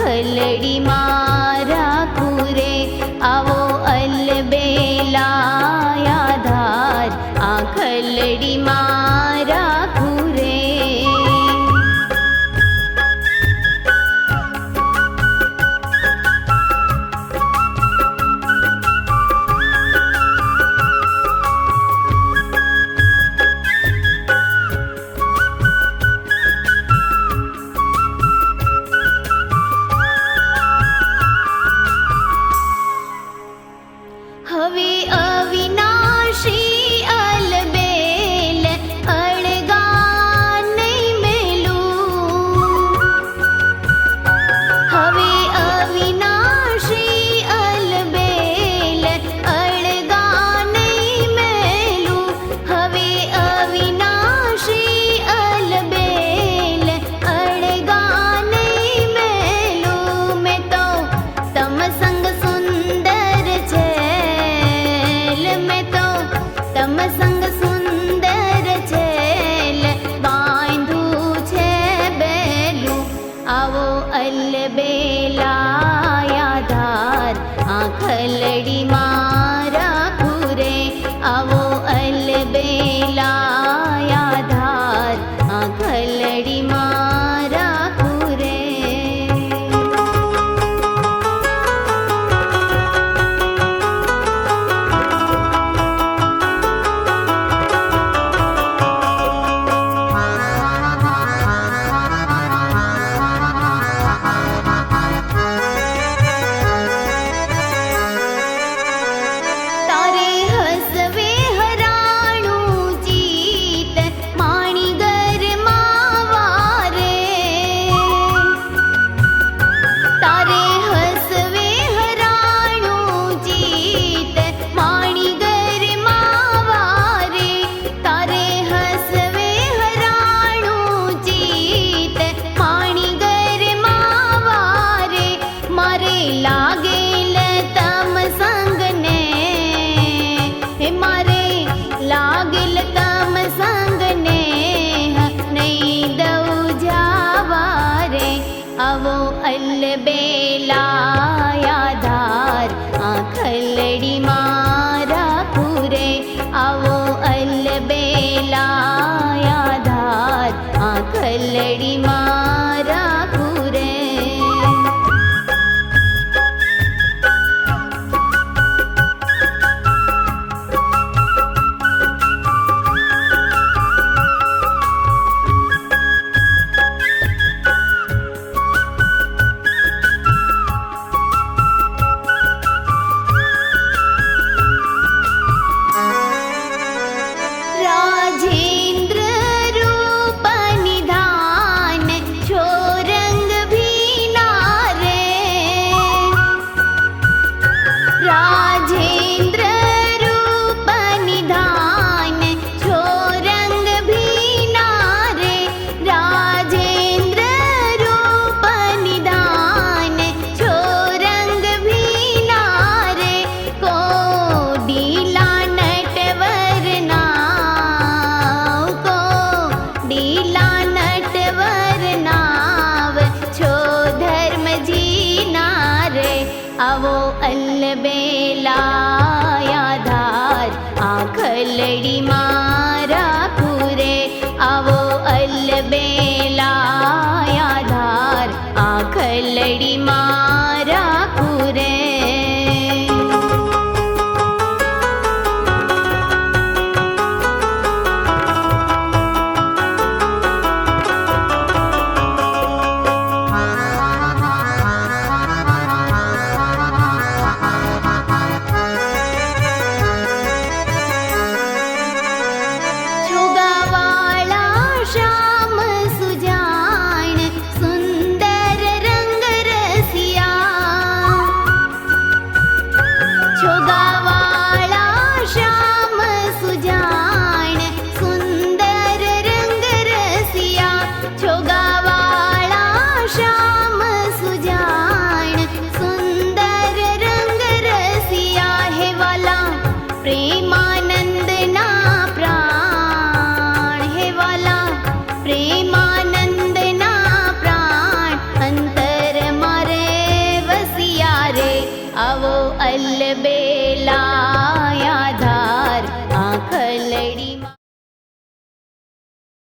આખલડી આવો અલબેલાયા ધાર આખલડી મારા પૂરે આવો અલબેલાયા ધાર આખલડી મારા